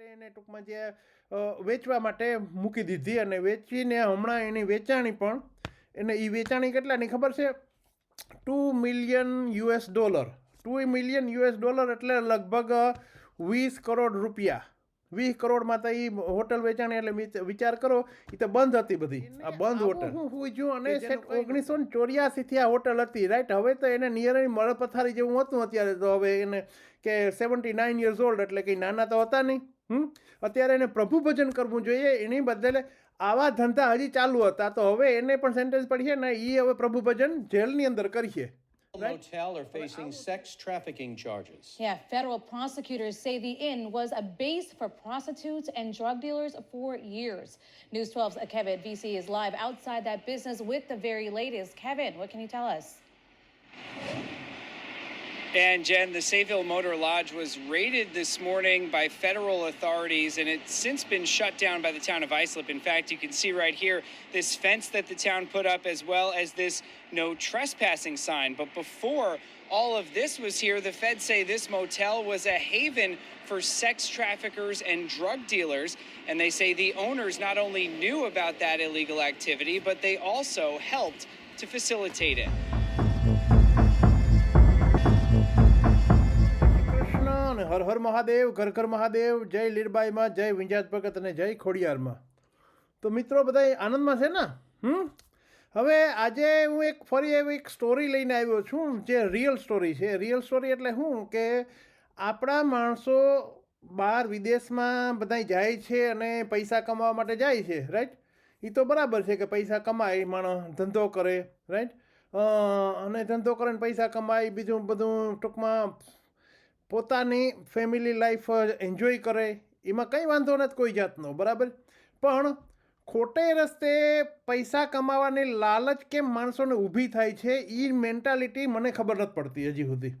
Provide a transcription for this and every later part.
માટે એને ટૂંકમાં જે વેચવા માટે મૂકી દીધી અને વેચીને હમણાં એની વેચાણી પણ એને એ વેચાણી કેટલાની ખબર છે? Two million US dollar. Two million US dollar એટલે લગભગ વીસ કરોડ રૂપિયા. વીસ કરોડમાં તો એ હોટલ વેચાણી એટલે વિચાર કરો એ તો બંધ હતી બધી. આ બંધ હોટલ. હું પૂછ્યું અને ઓગણીસો ને ચોર્યાસીથી આ હોટલ હતી રાઈટ? હવે તો એને નિયરની મળપથારી જેવું હતું અત્યારે તો હવે એને કે સેવન્ટી નાઇન યર્સ ઓલ્ડ એટલે કંઈ નાના તો હતા નહીં. અત્યારે એને પ્રભુ ભજન કરવું જોઈએ એની બદલે આવા ધંધા હજી ચાલુ હતા તો હવે એને પણ સેન્ટેન્સ પડીએ ને એ હવે પ્રભુ ભજન જેલની અંદર કરીએ Motel are facing sex trafficking charges. Yeah, federal prosecutors say the inn was a base for prostitutes and drug dealers for years. News 12's Kevin VC is live outside that business with the very latest. Kevin, what can you tell us? And Jen, the Sayville Motor Lodge was raided this morning by federal authorities, and it's since been shut down by the town of Islip. In fact, you can see right here this fence that the town put up, as well as this no trespassing sign. But before all of this was here, the feds say this motel was a haven for sex traffickers and drug dealers. And they say the owners not only knew about that illegal activity, but they also helped to facilitate it. Har Har Mahadev, ઘર ઘર મહાદેવ, જય લીરબાઈમાં, જય વિંજાત ભગત અને જય ખોડિયારમાં. તો મિત્રો બધા આનંદમાં છે ને? હમ? હવે આજે હું એક ફરી એવી એક સ્ટોરી લઈને આવ્યો છું, જે રિયલ સ્ટોરી છે. રિયલ સ્ટોરી એટલે શું કે આપણા માણસો બહાર વિદેશમાં બધા જાય છે અને પૈસા કમાવા માટે જાય છે રાઈટ એ તો બરાબર છે કે પૈસા કમાય માણસ ધંધો કરે રાઈટ અને ધંધો કરે ને પૈસા કમાય, બીજું બધું ટૂંકમાં પોતાની ફેમિલી લાઈફ એન્જોય કરે, એમાં કંઈ વાંધો નથી કોઈ જાતનો, બરાબર? પણ ખોટે રસ્તે પૈસા કમાવાની લાલચ કેમ માણસોને ઊભી થાય છે એ મેન્ટાલિટી મને ખબર નથી પડતી હજી સુધી.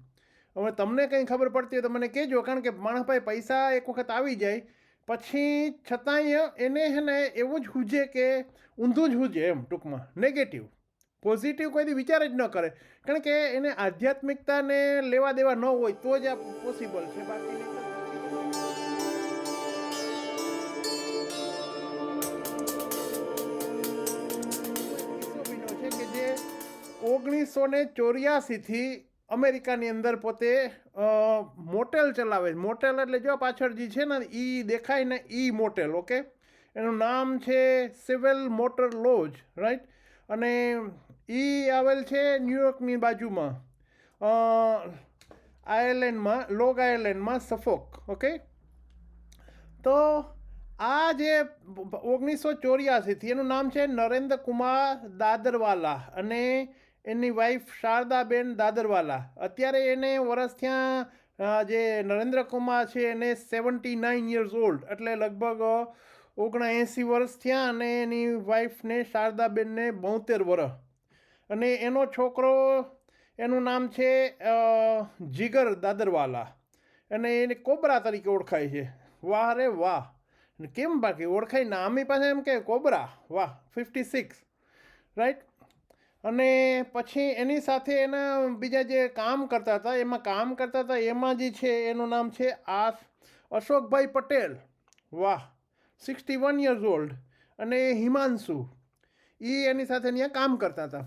હવે તમને કંઈ ખબર પડતી હોય તો મને કહેજો, કારણ કે માણસ પાસે પૈસા એક વખત આવી જાય, પછી છતાંય એને હે ને એવું જ હુજે કે ઊંધું જ હુજે એમ ટૂંકમાં નેગેટિવ પોઝિટિવ કોઈ દી વિચાર જ ન કરે. કારણ કે એને આધ્યાત્મિકતાને લેવા દેવા ન હોય તો જ આ પોસિબલ છે. બાકી ઓગણીસો ને ચોર્યાસીથી અમેરિકાની અંદર પોતે મોટેલ ચલાવે મોટેલ એટલે જો પાછળ જે છે ને એ દેખાય ને ઈ મોટેલ, ઓકે? એનું નામ છે સિવિલ મોટર લોજ, રાઈટ? અને એ આવેલ છે ન્યુયોર્કની બાજુમાં. આયર્લેન્ડમાં લોગ આયર્લેન્ડમાં સફોક ઓકે તો આ જે ઓગણીસો ચોર્યાસીથી એનું નામ છે નરેન્દ્ર કુમાર દાદરવાલા અને એની વાઈફ શારદાબેન દાદરવાલા. અત્યારે એને વર્ષ ત્યાં જે નરેન્દ્ર કુમાર છે એને સેવન્ટી નાઇન યર્સ ઓલ્ડ એટલે લગભગ ઓગણએંસી વર્ષ થયા અને એની વાઈફને શારદાબેનને બોતેર વર્ષ અને એનો છોકરો, એનું નામ છે જીગર દાદરવાલા. અને એને કોબરા તરીકે ઓળખાય છે. વાહ રે વાહ. કેમ બાકી ઓળખાય? નામી પાસે એમ કે કોબરા. વાહ ફિફ્ટી સિક્સ રાઈટ અને પછી એની સાથે એના બીજા જે કામ કરતા હતા, એમાં કામ કરતા હતા, એમાં જે છે, એનું નામ છે આ અશોકભાઈ પટેલ. વાહ સિક્સટી વન યર્સ ઓલ્ડ અને હિમાંશુ. એ એની સાથે ત્યાં કામ કરતા હતા.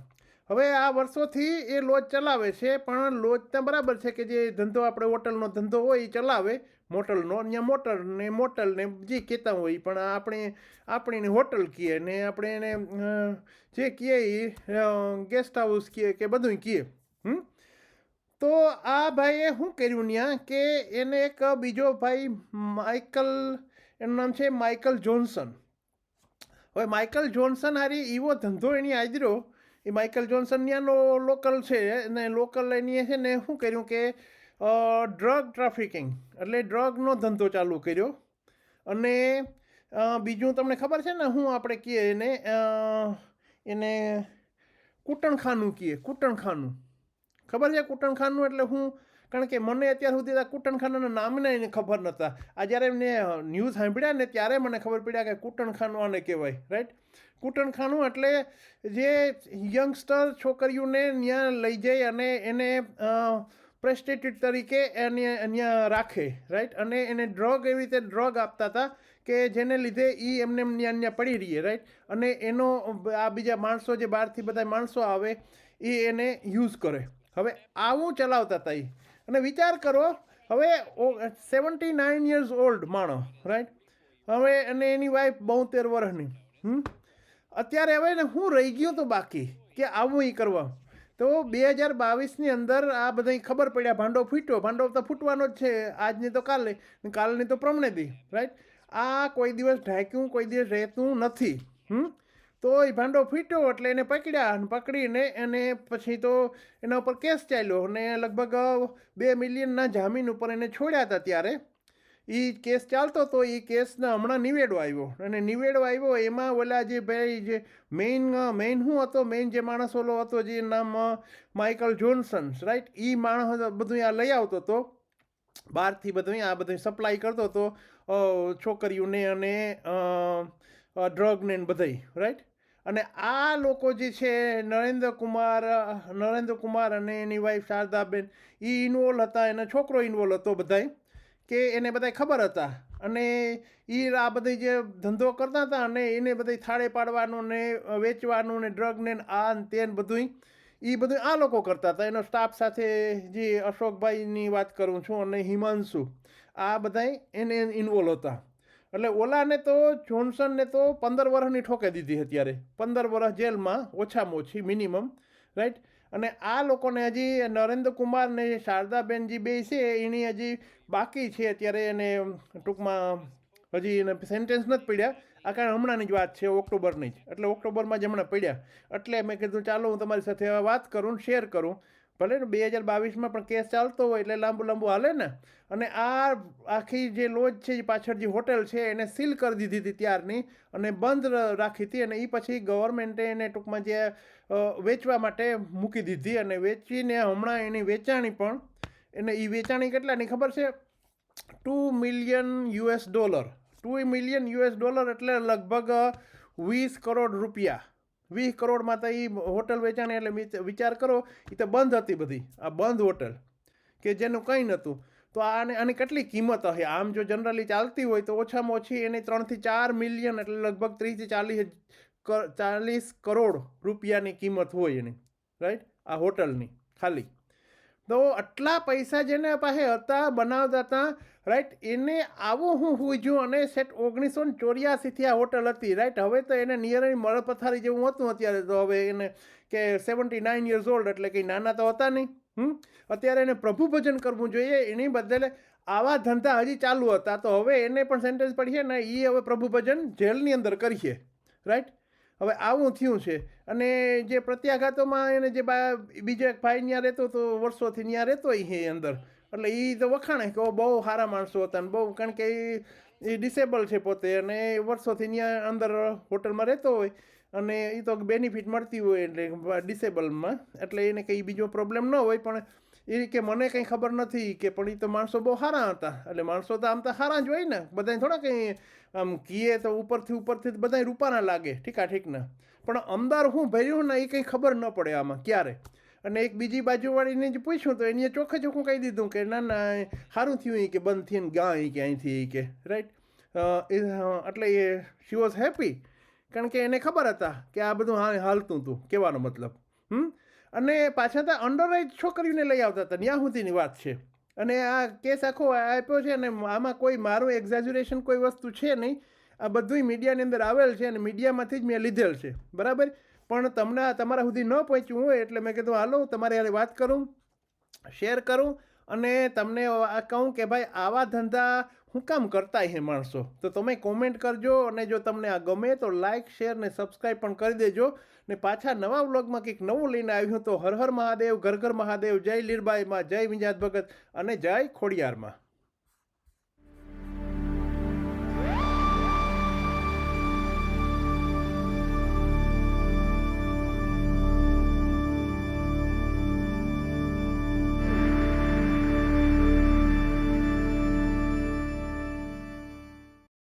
હવે આ વર્ષોથી એ લોજ ચલાવે છે, પણ લોજ ત્યાં બરાબર છે કે જે ધંધો આપણે હોટલનો ધંધો હોય એ ચલાવે, મોટલનો. ત્યાં મોટર ને મોટલ ને જે કહેતા હોય પણ આપણે આપણે હોટલ કહીએ ને આપણે એને જે કહીએ એ ગેસ્ટ હાઉસ કહીએ કે બધું કહીએ હમ? તો આ ભાઈએ શું કર્યું ત્યાં કે એને એક બીજો ભાઈ માઇકલ, એનું નામ છે માઇકલ જોન્સન. હવે માઇકલ જોન્સન હારી એવો ધંધો એની આદર્યો એ માઇકલ જોન્સન ત્યાંનો લોકલ છે અને લોકલ એની છે ને શું કર્યું કે ડ્રગ ટ્રાફિકિંગ એટલે ડ્રગનો ધંધો ચાલુ કર્યો અને બીજું તમને ખબર છે ને હું આપણે કહીએ એને એને કૂટણખાનું કહીએ કૂટણખાનું ખબર છે કૂટણખાનું એટલે હું કારણ કે મને અત્યાર સુધી આ નામને એને ખબર નહોતા. આ જ્યારે એમને ન્યૂઝ સાંભળ્યા ને ત્યારે મને ખબર પડ્યા કે કૂટણખાનું આને કહેવાય રાઈટ કૂટણખાનું એટલે જે યંગસ્ટર છોકરીઓને ત્યાં લઈ જાય અને એને પ્રેસ્ટેટેડ તરીકે એને અહીંયા રાખે રાઈટ અને એને ડ્રગ એવી રીતે ડ્રગ આપતા હતા કે જેને લીધે એ એમને એમ ત્યાં ન્યા પડી રહીએ રાઈટ અને એનો આ બીજા માણસો જે બહારથી બધા માણસો આવે એ એને યુઝ કરે. હવે આવું ચલાવતા હતા એ અને વિચાર કરો, હવે સેવન્ટી નાઇન યર્સ ઓલ્ડ માણસ રાઈટ હવે અને એની વાઈફ બોતેર વર્ષની, હમ? અત્યારે હવે ને હું રહી ગયો તો બાકી, કે આવું એ કરવા. તો બે હજાર બાવીસની અંદર આ બધા ખબર પડ્યા, ભાંડો ફૂટ્યો, ભાંડો તો ફૂટવાનો જ છે, આજની તો કાલે કાલની તો પ્રમણે દી રાઈટ આ કોઈ દિવસ ઢાંક્યું, કોઈ દિવસ રહેતું નથી, હમ? તો એ ભાંડો ફીટ્યો એટલે એને પકડ્યા અને પકડીને એને પછી તો એના ઉપર કેસ ચાલ્યો અને લગભગ બે મિલિયનના જામીન ઉપર એને છોડ્યા હતા ત્યારે. એ કેસ ચાલતો હતો એ કેસને હમણાં નિવેડો આવ્યો. અને નિવેડો આવ્યો એમાં ઓલા જે ભાઈ જે મેઇન મેઇન શું હતો? મેઇન જે માણસ ઓલો હતો જે નામ માઇકલ જોન્સન્સ રાઈટ એ માણસ બધું આ લઈ આવતો હતો. બહારથી બધું આ બધું સપ્લાય કરતો હતો છોકરીઓને અને ડ્રગને ને બધાય રાઈટ અને આ લોકો જે છે, નરેન્દ્ર કુમાર નરેન્દ્ર કુમાર અને એની વાઈફ શારદાબેન એ ઇન્વોલ્વ હતા, એનો છોકરો ઇન્વોલ્વ હતો બધાય, કે એને બધાય ખબર હતા. અને એ આ બધી જે ધંધો કરતા હતા અને એને બધી થાળે પાડવાનું ને વેચવાનું ને ડ્રગ ને આ ને તે ને બધું એ બધું આ લોકો કરતા હતા. એનો સ્ટાફ સાથે જે અશોકભાઈની વાત કરું છું અને હિમાંશુ, આ બધાય એને ઇન્વોલ્વ હતા. એટલે ઓલાને તો, જોન્સનને તો પંદર વર્ષની ઠોકે દીધી અત્યારે. પંદર વર્ષ જેલમાં, ઓછામાં ઓછી, મિનિમમ રાઈટ અને આ લોકોને હજી નરેન્દ્ર કુમાર ને શારદાબેન જે બે છે, એની હજી બાકી છે અત્યારે એને ટૂંકમાં હજી એને સેન્ટેન્સ નથી પડ્યા. આ કારણ હમણાંની જ વાત છે, ઓક્ટોબરની જ. એટલે ઓક્ટોબરમાં જ હમણાં પડ્યા. એટલે મેં કીધું, ચાલો હું તમારી સાથે વાત કરું શેર કરું. ભલે ને બે હજાર બાવીસમાં પણ કેસ ચાલતો હોય એટલે લાંબુ લાંબુ હાલે ને. અને આ આખી જે લોજ છે, એ પાછળ જે હોટેલ છે, એને સીલ કરી દીધી હતી ત્યારની અને બંધ રાખી હતી અને એ પછી ગવર્મેન્ટે એને ટૂંકમાં જે વેચવા માટે મૂકી દીધી અને વેચીને હમણાં એની વેચાણી પણ, એને એ વેચાણી કેટલાની ખબર છે? Two million US dollar. Two million US dollar એટલે લગભગ વીસ કરોડ રૂપિયા. વીસ કરોડમાં તો એ હોટલ વેચાણી એટલે વિચાર કરો એ તો બંધ હતી બધી. આ બંધ હોટલ, કે જેનું કંઈ નહોતું. તો આને, આની કેટલી કિંમત હશે? આમ જો જનરલી ચાલતી હોય તો ઓછામાં ઓછી એની ત્રણથી ચાર મિલિયન એટલે લગભગ ત્રીસથી ચાલીસ ચાલીસ કરોડ રૂપિયાની કિંમત હોય એની, રાઈટ? આ હોટલની, ખાલી. તો આટલા પૈસા જેને પાસે હતા, બનાવતા હતા રાઈટ એને આવું હું હુજ્યું અને સેટ ઓગણીસો ને ચોર્યાસીથી આ હોટલ હતી રાઈટ હવે તો એને નિયરની મળપથારી જેવું હતું અત્યારે, તો હવે એને કે સેવન્ટી નાઇન યર્સ ઓલ્ડ એટલે કંઈ નાના તો હતા નહીં, હમ? અત્યારે એને પ્રભુ ભજન કરવું જોઈએ, એની બદલે આવા ધંધા હજી ચાલુ હતા, તો હવે એને પણ સેન્ટેન્સ પડીએ ને એ હવે પ્રભુ ભજન જેલની અંદર કરીએ રાઈટ હવે આવું થયું છે. અને જે પ્રત્યાઘાતોમાં એને જે બીજો એક ભાઈ ત્યાં રહેતો તો વર્ષોથી ત્યાં રહેતો એ અંદર. એટલે એ તો વખાણે કે બહુ સારા માણસો હતા બહુ, કારણ કે એ ડિસેબલ છે પોતે અને વર્ષોથી ત્યાં અંદર હોટલમાં રહેતો હોય અને એ તો બેનિફિટ મળતી હોય એટલે ડિસેબલમાં એટલે એને કંઈ બીજો પ્રોબ્લેમ ન હોય પણ એ કે મને કંઈ ખબર નથી કે પણ એ તો માણસો બહુ સારા હતા. એટલે માણસો તો આમ તો સારા જ હોય ને. બધાને થોડા કંઈ આમ કીએ તો ઉપરથી ઉપરથી બધાય રૂપાના લાગે. ઠીકા ઠીકના. પણ અમદાર હું ભર્યું ને એ કંઈ ખબર ન પડે આમાં ક્યારે. અને એક બીજી બાજુવાળીને જ પૂછ્યું તો એને ચોખ્ખે ચોખ્ખું કહી દીધું કે ના ના સારું થયું એ કે, બંધ થઈને ગાં કે અહીંથી કે. રાઈટ એટલે એ શી વોઝ હેપી કારણ કે એને ખબર હતા કે આ બધું હા, હાલતું હતું કહેવાનો મતલબ. હમ? અને પાછા તો અંડર એજ છોકરીઓને લઈ આવતા હતા, ત્યાં સુધીની વાત છે. અને આ કેસ આખો આપ્યો છે અને આમાં કોઈ મારું એક્ઝેજ્યુરેશન કોઈ વસ્તુ છે નહીં. આ બધુંય મીડિયાની અંદર આવેલ છે અને મીડિયામાંથી જ મેં લીધેલ છે. બરાબર? પણ તમને તમારા સુધી ન પહોંચ્યું હોય એટલે મેં કીધું, હાલો તમારે હારે વાત કરું, શેર કરું અને તમને કહું કે ભાઈ, આવા ધંધા હું કામ કરતા હે માણસો. તો તમે કોમેન્ટ કરજો અને જો તમને આ ગમે તો લાઇક શેર ને સબસ્ક્રાઈબ પણ કરી દેજો. ને પાછા નવા વ્લોગમાં કંઈક નવું લઈને આવ્યું તો હર હર મહાદેવ, ઘર ઘર મહાદેવ, જય લીરબાઈમાં જય વિંજાત ભગત અને જય ખોડિયારમાં